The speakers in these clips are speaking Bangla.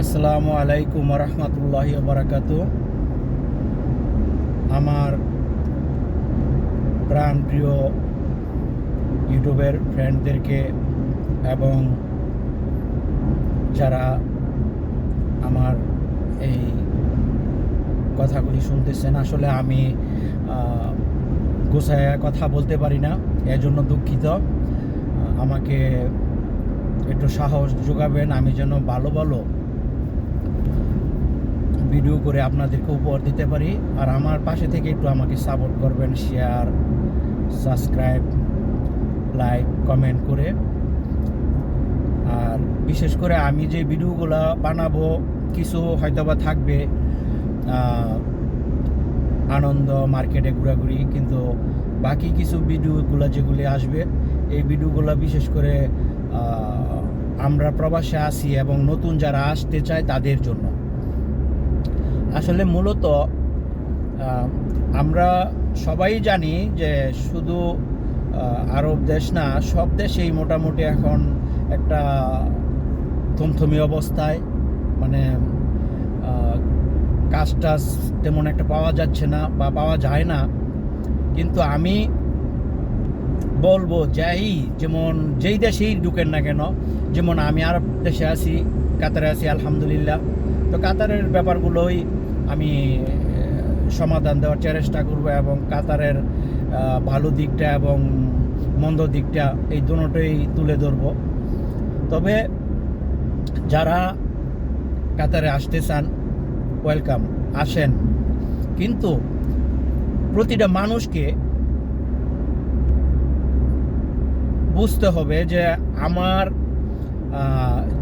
আসসালামু আলাইকুম রহমতুল্লাহ বারাকাত। আমার প্রাণ প্রিয় ইউটিউবের ফ্রেন্ডদেরকে এবং যারা আমার এই কথাগুলি শুনতেছেন, আসলে আমি গোছায় কথা বলতে পারি না, এজন্য দুঃখিত। আমাকে একটু সাহস যোগাবেন, আমি যেন ভালো ভালো ভিডিও করে আপনাদেরকে উপহার দিতে পারি। আর আমার পাশে থেকে একটু আমাকে সাপোর্ট করবেন শেয়ার সাবস্ক্রাইব লাইক কমেন্ট করে। আর বিশেষ করে আমি যে ভিডিওগুলো বানাবো, কিছু হয়তোবা থাকবে আনন্দ মার্কেটে ঘোরাঘুরি, কিন্তু বাকি কিছু ভিডিওগুলো যেগুলি আসবে, এই ভিডিওগুলো বিশেষ করে আমরা প্রবাসে আসি এবং নতুন যারা আসতে চায় তাদের জন্য। আসলে মূলত আমরা সবাই জানি যে শুধু আরব দেশ না, সব দেশেই মোটামুটি এখন একটা থমথমি অবস্থায়। মানে কাজ টাজ তেমন একটা পাওয়া যাচ্ছে না বা পাওয়া যায় না। কিন্তু আমি বলব, যাই, যেমন যেই দেশেই ঢুকেন না কেন, যেমন আমি আরব দেশে আছি, কাতারে আছি, আলহামদুলিল্লাহ। তো কাতারের ব্যাপারগুলোই আমি সমাধান দেওয়ার চেষ্টা করব এবং কাতারের ভালো দিকটা এবং মন্দ দিকটা এই দুটোই তুলে ধরব। তবে যারা কাতারে আসতে চান, ওয়েলকাম, আসেন। কিন্তু প্রতিটা মানুষকে বুঝতে হবে যে আমার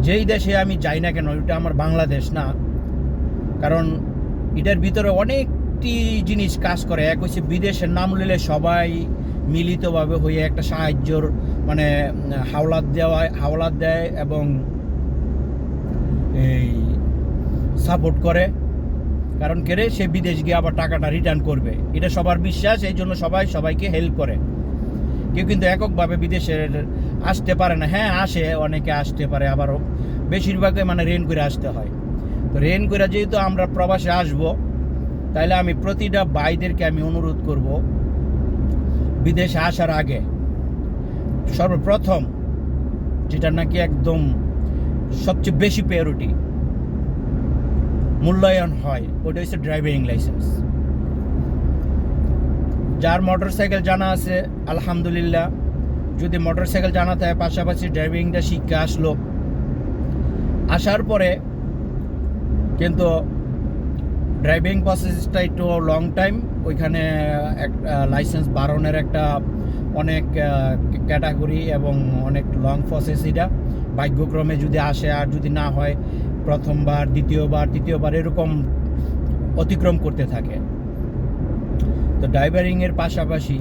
যেই দেশে আমি যাই না কেন, ওইটা আমার বাংলাদেশ না। কারণ এটার ভিতরে অনেকটি জিনিস কাজ করে। এক হচ্ছে বিদেশের নাম নিলে সবাই মিলিতভাবে হয়ে একটা সাহায্যর মানে হাওলাত দেওয়া হাওলাত দেয় এবং এই সাপোর্ট করে। কারণ কেড়ে সে বিদেশ গিয়ে আবার টাকাটা রিটার্ন করবে। এটা সবার বিশ্বাস, এই জন্য সবাই সবাইকে হেল্প করে। কেউ কিন্তু এককভাবে বিদেশের আসতে পারে না। হ্যাঁ আসে, অনেকে আসতে পারে, আবারও। বেশিরভাগই মানে রেন করে আসতে হয়। তো রেন করে যেহেতু আমরা প্রবাসে আসব তাহলে আমি প্রতিটা ভাইদেরকে আমি অনুরোধ করব, বিদেশে আসার আগে। সর্বপ্রথম যেটা নাকি একদম সবচেয়ে বেশি প্রায়োরিটি মূল্যায়ন হয় ওটা হচ্ছে ড্রাইভিং লাইসেন্স যার মোটর সাইকেল জানা আছে, আলহামদুলিল্লাহ। যদি মোটর সাইকেল জানা থাকে, পাশাপাশি ড্রাইভিংটা শিক্ষা আসলো। আসার পরে কিন্তু ড্রাইভিং প্রসেসটা একটু লং টাইম ওইখানে লাইসেন্স বারণের একটা অনেক ক্যাটাগরি এবং অনেক লং প্রসেস এটা। ভাগ্যক্রমে যদি আসে আর যদি না হয়, প্রথমবার, দ্বিতীয়বার, তৃতীয়বার এরকম অতিক্রম করতে থাকে। তো ড্রাইভারিংয়ের পাশাপাশি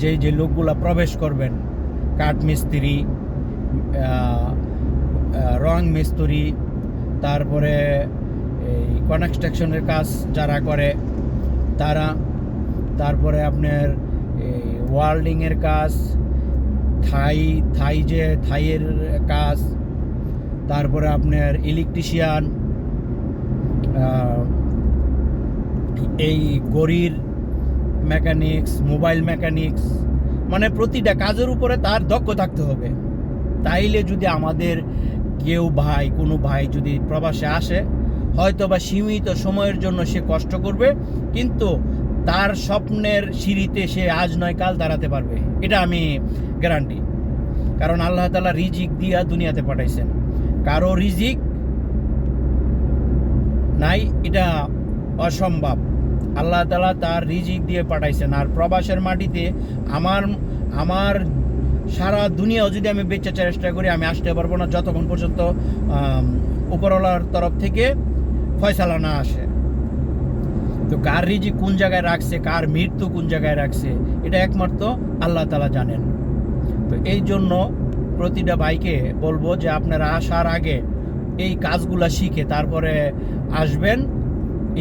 যে যে লোকগুলা প্রবেশ করবেন, কাঠ মিস্ত্রি রং মিস্ত্রি, তারপরে এই কনস্ট্রাকশনের কাজ যারা করে, তারা, তারপরে আপনার এই ওয়ার্ল্ডিংয়ের কাজ, থাই থাই যে, থাইয়ের কাজ, তারপরে আপনার ইলেকট্রিশিয়ান এই গড়ির মেকানিক্স মোবাইল মেকানিক্স মানে প্রতিটা কাজের উপরে তার দক্ষ থাকতে হবে। তাইলে যদি আমাদের কেউ ভাই, কোনো ভাই যদি প্রবাসে আসে হয়তো বা সীমিত সময়ের জন্য সে কষ্ট করবে, কিন্তু তার স্বপ্নের সিঁড়িতে সে আজ নয়, কাল দাঁড়াতে পারবে। এটা আমি গ্যারান্টি। কারণ আল্লাহ তালা রিজিক দিয়া দুনিয়াতে পাঠাইছেন। কারও রিজিক নাই, এটা অসম্ভব। আল্লাহ তালা তার রিজিক দিয়ে পাঠাইছেন। আর প্রবাসের মাটিতে আমার আমার সারা দুনিয়াও যদি আমি বেঁচে চেষ্টা করি, আমি আসতে পারব না যতক্ষণ পর্যন্ত উপরওয়ালার তরফ থেকে। ফয়সালা না আসে। তো কার রিজিক কোন জায়গায় রাখছে, কার মৃত্যু কোন জায়গায় রাখছে, এটা একমাত্র আল্লাহ তালা জানেন। তো এই জন্য প্রতিটা ভাইকে বলব যে আপনারা আসার আগে এই কাজগুলা শিখে তারপরে আসবেন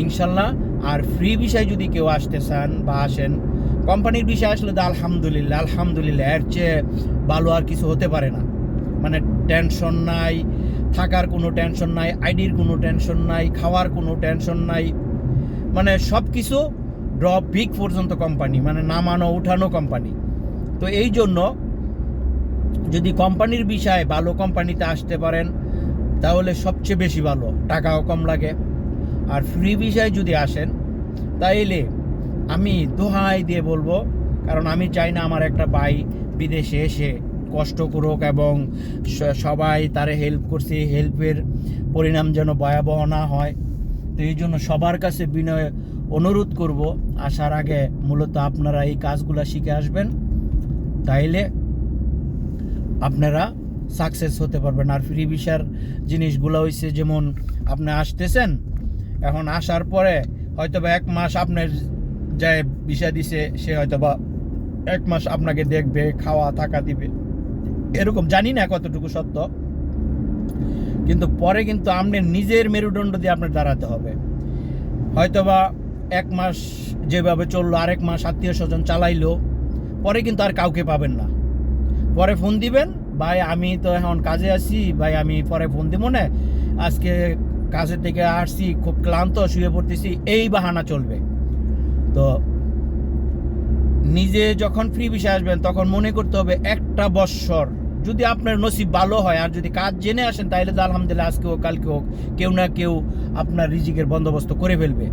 ইনশাল্লাহ। আর ফ্রি বিষয় যদি কেউ আসতে চান বা আসেন, কোম্পানির বিষয় আসলে তো আলহামদুলিল্লাহ আলহামদুলিল্লাহ, এর চেয়ে ভালো আর কিছু হতে পারে না। মানে টেনশন নাই থাকার কোনো টেনশন নাই আইডির কোনো টেনশন নাই, খাওয়ার কোনো টেনশন নাই। মানে সব কিছু ড্রপ পিক পর্যন্ত কোম্পানি মানে নামানো, উঠানো কোম্পানি তো এই জন্য যদি কোম্পানির বিষয়ে ভালো কোম্পানিতে আসতে পারেন, তাহলে সবচেয়ে বেশি ভালো, টাকাও কম লাগে। আর ফ্রি বিষয়ে যদি আসেন, তাইলে আমি দোহাই দিয়ে বলব, কারণ আমি চাই না আমার একটা ভাই বিদেশে এসে কষ্ট করুক এবং সবাই তারে হেল্প করছে হেল্পের পরিণাম যেন ভয়াবহ না হয়। তো এই জন্য সবার কাছে বিনয় অনুরোধ করব, আসার আগে মূলত আপনারা এই কাজগুলো শিখে আসবেন, তাইলে আপনারা সাকসেস হতে পারবেন। আর ফ্রি ভিসার জিনিসগুলো হইছে, যেমন আপনি আসতেছেন, এখন আসার পরে হয়তো বা এক মাস আপনার যে ভিসা দিছে, সে হয়তো বা এক মাস আপনাকে দেখবে, খাওয়া, থাকা দিবে। এরকম, জানি না কতটুকু সত্য। কিন্তু পরে কিন্তু আপনার নিজের মেরুদণ্ড দিয়ে আপনার দাঁড়াতে হবে। হয়তোবা এক মাস যেভাবে চলল, আরেক মাস আত্মীয় স্বজন চালাইলো, পরে কিন্তু আর কাউকে পাবেন না। পরে ফোন দিবেন, ভাই, আমি তো এখন কাজে আছি, ভাই, আমি পরে ফোন দিব না, আজকে কাজের থেকে আসছি, খুব ক্লান্ত, শুয়ে পড়তেছি, এই বাহানা চলবে। তো নিজে যখন ফ্রি বিষয় আসবেন, তখন মনে করতে হবে একটা বৎসর যদি আপনার নসিব ভালো হয় আর যদি কাজ জেনে আসেন তাহলে তো আলহামদুলিল্লাহ আজকে হোক, কালকে হোক, কেউ না কেউ আপনার রিজিকের বন্দোবস্ত করে ফেলবে।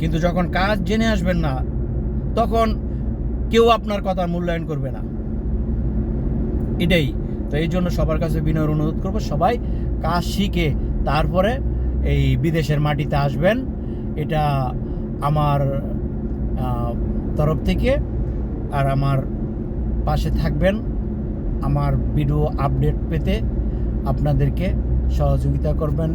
কিন্তু যখন কাজ জেনে আসবেন না, তখন কেউ আপনার কথার মূল্যায়ন করবে না। এটাই। তো এই জন্য সবার কাছে বিনয়ের অনুরোধ করব, সবাই কাজ শিখে তারপরে এই বিদেশের মাটিতে আসবেন। এটা আমার তরফ থেকে আর আমার পাশে থাকবেন। আমার ভিডিও আপডেট পেতে আপনাদেরকে সহযোগিতা করবেন।